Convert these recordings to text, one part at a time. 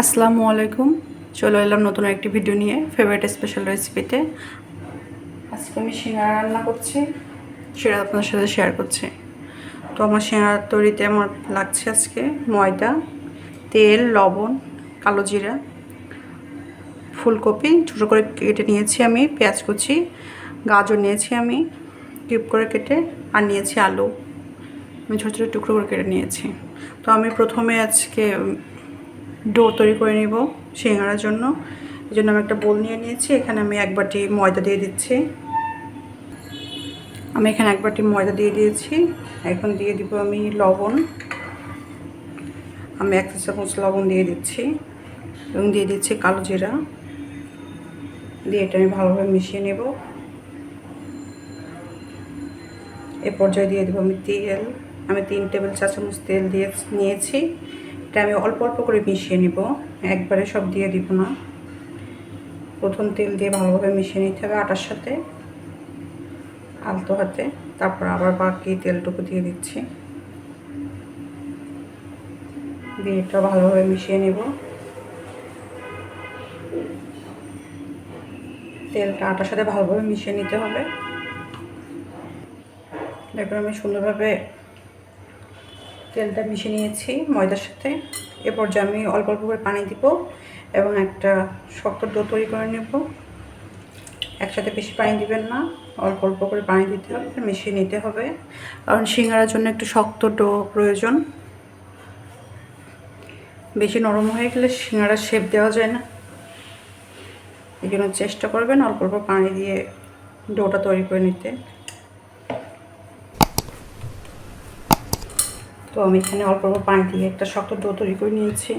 আসসালামু আলাইকুম। চলে এলাম নতুন একটি ভিডিও নিয়ে ফেভারিট স্পেশাল রেসিপিতে আজকে আমি সিঙ্গারা রান্না করছি, সেটা আপনার সাথে শেয়ার করছি। তো আমার সিঙ্গারা তৈরিতে আমার লাগছে আজকে ময়দা, তেল, লবণ, কালো জিরা, ফুলকপি, ছোটো করে কেটে নিয়েছি আমি, পেঁয়াজ কুচি, গাজর নিয়েছি আমি, কিউব করে কেটে, আর নিয়েছি আলু। আমি ছোটো ছোটো টুকরো করে কেটে নিয়েছি। তো আমি প্রথমে আজকে ডো তৈরি করে নিব সিঙ্গারার জন্য। এই জন্য আমি একটা বোল নিয়ে নিয়েছি। এখানে আমি এক বাটি ময়দা দিয়ে দিচ্ছি। আমি এখানে এক বাটি ময়দা দিয়ে দিয়েছি। এখন দিয়ে দিব আমি লবণ। আমি এক চামচ লবণ দিয়ে দিচ্ছি এবং দিয়ে দিচ্ছি কালো জিরা। দিয়ে এটা আমি ভালোভাবে মিশিয়ে নেব। এ পর্যায়ে দিয়ে দেবো আমি তেল। আমি তিন টেবিল চা চামচ তেল দিয়ে নিয়েছি। এটা আমি অল্প অল্প করে মিশিয়ে নিব। একবারে সব দিয়ে দিব না। প্রথম তেল দিয়ে ভালোভাবে মিশিয়ে নিতে হবে আটার সাথে, আলতো হাতে। তারপর আবার বাকি তেলটুকু দিয়ে দিচ্ছি। দিয়ে এটা ভালোভাবে মিশিয়ে নিব। তেলটা আটার সাথে ভালোভাবে মিশিয়ে নিতে হবে। এরপর আমি সুন্দরভাবে তেলটা মিশিয়ে নিয়েছি ময়দার সাথে। এ পর্যায়ে আমি অল্প অল্প করে পানি দিব এবং একটা শক্ত ডো তৈরি করে নেব। একসাথে বেশি পানি দিবেন না, অল্প অল্প করে পানি দিতে হবে, মিশিয়ে নিতে হবে। কারণ সিঙ্গারার জন্য একটু শক্ত ডো প্রয়োজন। বেশি নরম হয়ে গেলে সিঙ্গারার শেপ দেওয়া যায় না। এই জন্য চেষ্টা করবেন অল্প অল্প পানি দিয়ে ডোটা তৈরি করে নিতে। তো আমি এখানে অল্প অল্প পানি দিয়ে একটা শক্ত ডো তৈরি করে নিয়েছি।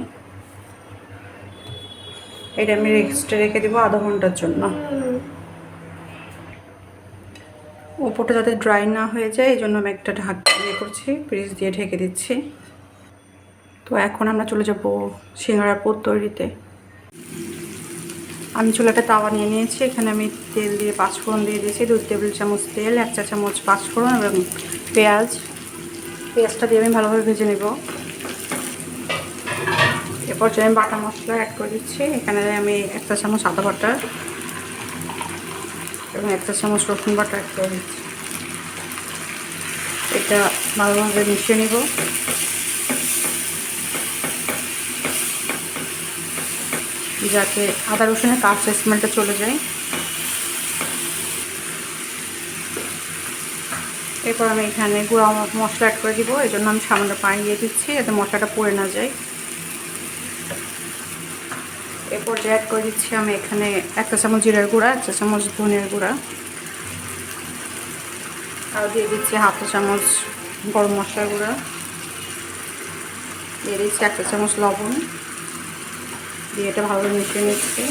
এটা আমি রেক্সটে রেখে দেবো আধা ঘণ্টার জন্য। ওপরটা যাতে ড্রাই না হয়ে যায়, এই জন্য আমি একটা ঢাক ইয়ে করছি, ফ্রিজ দিয়ে ঢেকে দিচ্ছি। তো এখন আমরা চলে যাব সিঙ্গারার পোত তৈরিতে। আমি চুলাটা তাওয়া নিয়ে নিয়েছি, এখানে আমি তেল দিয়ে পাঁচফোড়ন দিয়ে দিয়েছি দু টেবিল চামচ তেল, এক চা চামচ পাঁচফোড়ন এবং পেঁয়াজ। পেঁয়াজটা দিয়ে আমি ভালোভাবে ভেজে নেব। এরপর যে আমি বাটা মশলা অ্যাড করে দিচ্ছি, এখানে আমি একটা চামচ আদা বাটা এবং একটা চামচ রসুন বাটা অ্যাড করে দিচ্ছি। এটা ভালোভাবে মিশিয়ে নেব। যাতে আদা রসুনের কাঁচা স্মেলটা চলে যায়। এরপর আমি এখানে গুঁড়া মশলা অ্যাড করে দিব। এই জন্য আমি সামান্য পানি দিয়ে দিচ্ছি যাতে মশলাটা পুড়ে না যায়। এরপর যে অ্যাড করে দিচ্ছি আমি এখানে একটা চামচ জিরার গুঁড়া একটা চামচ ধনের গুঁড়া। আর দিয়ে দিচ্ছি হাফ চামচ গরম মশলার গুঁড়া। দিয়ে দিচ্ছি একটা চামচ লবণ। দিয়ে এটা ভালো মিশিয়ে নিচ্ছি।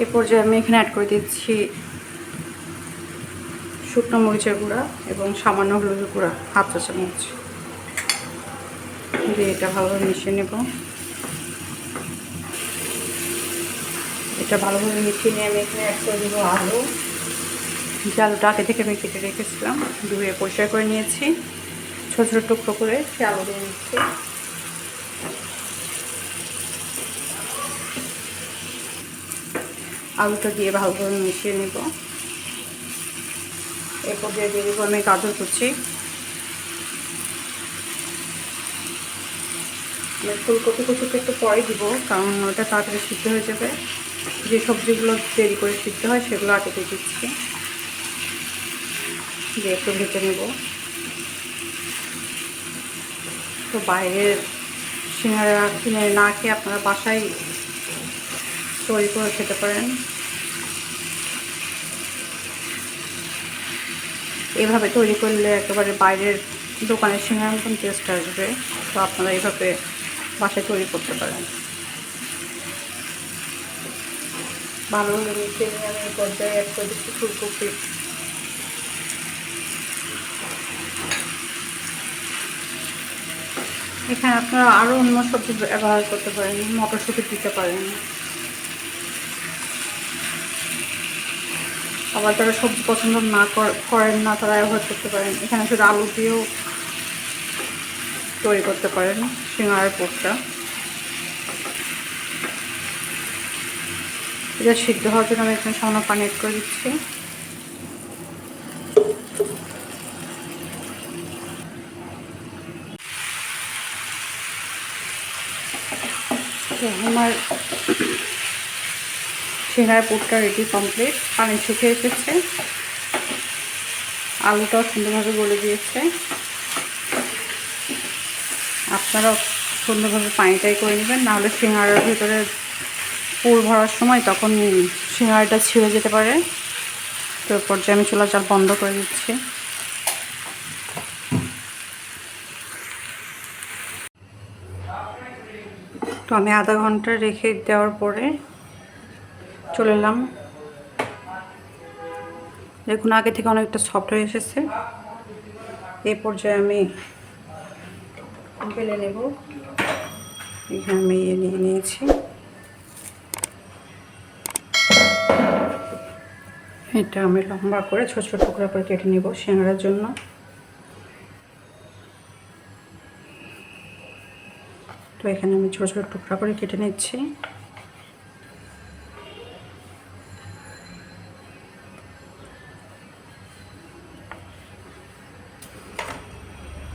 এ পর্যায়ে আমি এখানে অ্যাড করে দিচ্ছি শুকনো মরিচের গুঁড়া এবং সামান্য হলুদের গুঁড়া, হাফ চা চামচ। দিয়ে এটা ভালোভাবে মিশিয়ে নেব। এটা ভালোভাবে মিশিয়ে নিয়ে আমি এখানে অ্যাড করে দেবো আলু। যে আলুটা আগে থেকে আমি কেটে রেখেছিলাম, ধুয়ে পরিষ্কার করে নিয়েছি। ছোটো ছোটো টুকরো করে সে আলু দিয়ে নিচ্ছি আলুটা দিয়ে ভালোভাবে মিশিয়ে নেব। এরপর দিয়ে দিয়ে দেবো, আমি গাজর কুচি। আমি ফুলকপি কুচিটা একটু পরে দিব, কারণ ওটা তাড়াতাড়ি সিদ্ধ হয়ে যাবে। যে সবজিগুলো দেরি করে সিদ্ধ হয়, সেগুলো আগে দিয়ে দিচ্ছি। দিয়ে একটু ভেজে নেব। তো বাইরের সিঙ্গারা কিনে না খেয়ে আপনারা বাসায় তৈরি করে খেতে পারেন। এভাবে তৈরি করলে একেবারে বাইরের দোকানের সিঙ্গার মতন টেস্ট আসবে। তো আপনারা এভাবে বাসায় তৈরি করতে পারেন। ভালো মিশিয়ে এক ফুলকপি। এখানে আপনারা আরও অন্য সবজি ব্যবহার করতে পারেন, মটরশুঁটি দিতে পারেন। আবার যারা সবজি পছন্দ না কর- করেন না, তারা অ্যাভয়েড করতে পারেন। এখানে শুধু আলু দিয়েও তৈরি করতে পারেন, সিঙ্গারার পোকটা এটা সিদ্ধ হওয়ার জন্য আমি এখানে সামান্য পানি এড করে দিচ্ছি। আমার সিঙ্গার পুরটা রেডি কমপ্লিট পানি শুকিয়ে এসেছে। আলুটাও সুন্দরভাবে গলে দিয়েছে আপনারাও সুন্দরভাবে পানিটাই করে নেবেন, নাহলে সিঙ্গারার ভিতরে পুর ভরার সময় তখন সিঙ্গারাটা ছিঁড়ে যেতে পারে। তো পর্যায়ে আমি চুলা জাল বন্ধ করে দিচ্ছি। তো আমি আধা ঘণ্টা রেখে দেওয়ার পরে চলে এলাম। দেখুন, আগে থেকে অনেকটা সফট হয়ে এসেছে। এই পর্যায়ে আমি বেলে নেব। এখানে আমি ইয়ে নিয়ে নিয়েছি। এটা আমি লম্বা করে ছোট ছোট টুকরা করে কেটে নেব সিঙ্গারার জন্য। তো এখানে আমি ছোট ছোট টুকরা করে কেটে নিচ্ছি।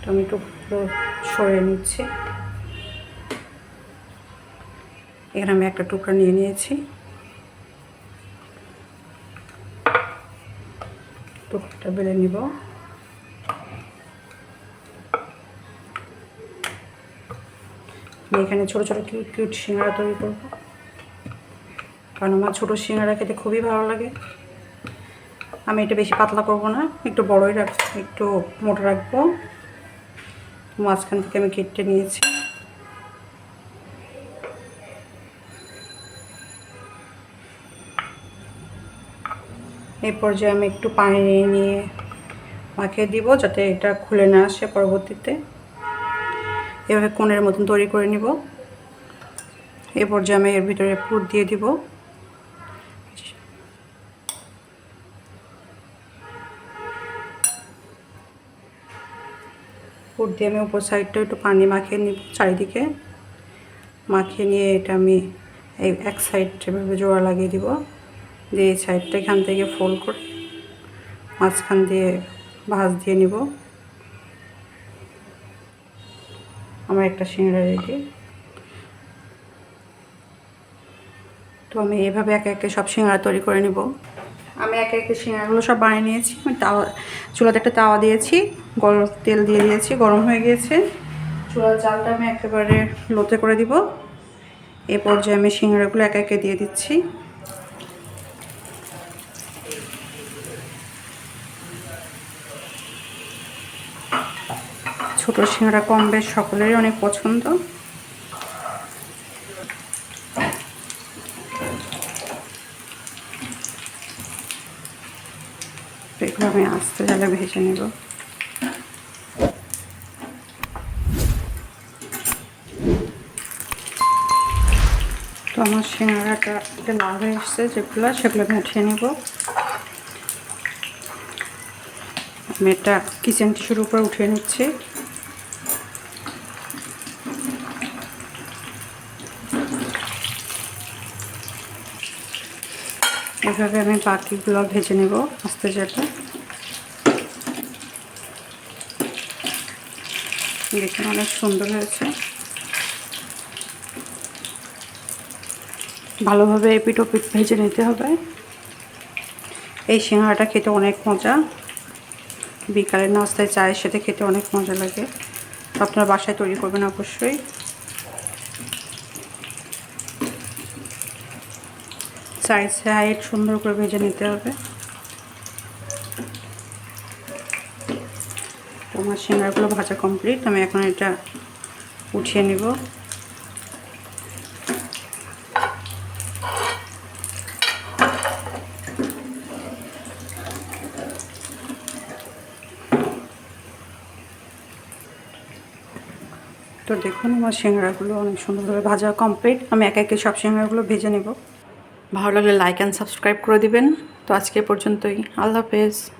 টমেটোগুলো সরে নিচ্ছি। এখানে আমি একটা টুকরা নিয়ে নিয়েছি। টুকরাটা বেলে নিব। এখানে ছোটো ছোটো কিউট কিউট সিঙ্গারা তৈরি করব। কারণ আমার ছোটো সিঙ্গারা খেতে খুবই ভালো লাগে। আমি এটা বেশি পাতলা করব না, একটু বড়ই রাখ, একটু মোটা রাখব। মাঝখান থেকে আমি কেটে নিয়েছি। এই পর্যায়ে আমি একটু পানি নিয়ে মাখিয়ে দিব যাতে এটা খুলে না আসে পরবর্তীতে। এভাবে কোণের মতন তৈরি করে নিব। এ পর্যায়ে আমি এর ভিতরে পুর দিয়ে দিব। পুর দিয়ে আমি উপর সাইডটা একটু পানি মাখিয়ে নিব, চারিদিকে। মাখিয়ে নিয়ে এটা আমি এই এক সাইড এভাবে জোড়া লাগিয়ে দিব, দিয়ে এই সাইডটা এখান থেকে ফোল্ড করে মাঝখান দিয়ে ভাঁজ দিয়ে নিব। আমার একটা সিঙ্গড়া রেডি। তো আমি এভাবে একে একে সব সিঙ্গারা তৈরি করে নিব। একে একে সিঙ্গারাগুলো সব বানিয়ে নিয়েছি। আমি তাওয়া, চুলাতে একটা তাওয়া দিয়েছি, গরম তেল দিয়ে দিয়েছি, গরম হয়ে গিয়েছে চুলার চালটা আমি একেবারে লোতে করে দিব। এ পর্যায়ে আমি সিঙ্গারাগুলো একে একে দিয়ে দিচ্ছি। ছোটো সিঙ্গারা কম বেশ সকলেরই অনেক পছন্দ। এগুলো আমি আস্তে জালে ভেজে নেব। তো আমার সিঙ্গারাটা লাল হয়ে এসছে, যেগুলো, সেগুলো উঠিয়ে নেব। আমি এটা কিচেন টিস্যুর উপরে উঠিয়ে নিচ্ছি। এভাবে আমি বাকিগুলো ভেজে নেব আস্তে যাতে। দেখুন অনেক সুন্দর হয়েছে। ভালোভাবে এপিট ওপিট ভেজে নিতে হবে। এই সিঙ্গারাটা খেতে অনেক মজা। বিকালের নাস্তায় চায়ের সাথে খেতে অনেক মজা লাগে। আপনারা বাসায় তৈরি করবেন অবশ্যই। সাইড সাইড সুন্দর করে ভেজে নিতে হবে। তোমার সিঙ্গারগুলো ভাজা কমপ্লিট আমি এখন এটা উঠিয়ে নিব। তো দেখুন, আমার সিঙ্গারাগুলো অনেক সুন্দরভাবে ভাজা কমপ্লিট আমি একে একে সব সিঙ্গারাগুলো ভেজে নেব। ভালো লাগলে লাইক অ্যান্ড সাবস্ক্রাইব করে দিবেন। তো আজকে পর্যন্তই। আল্লাহ হাফেজ।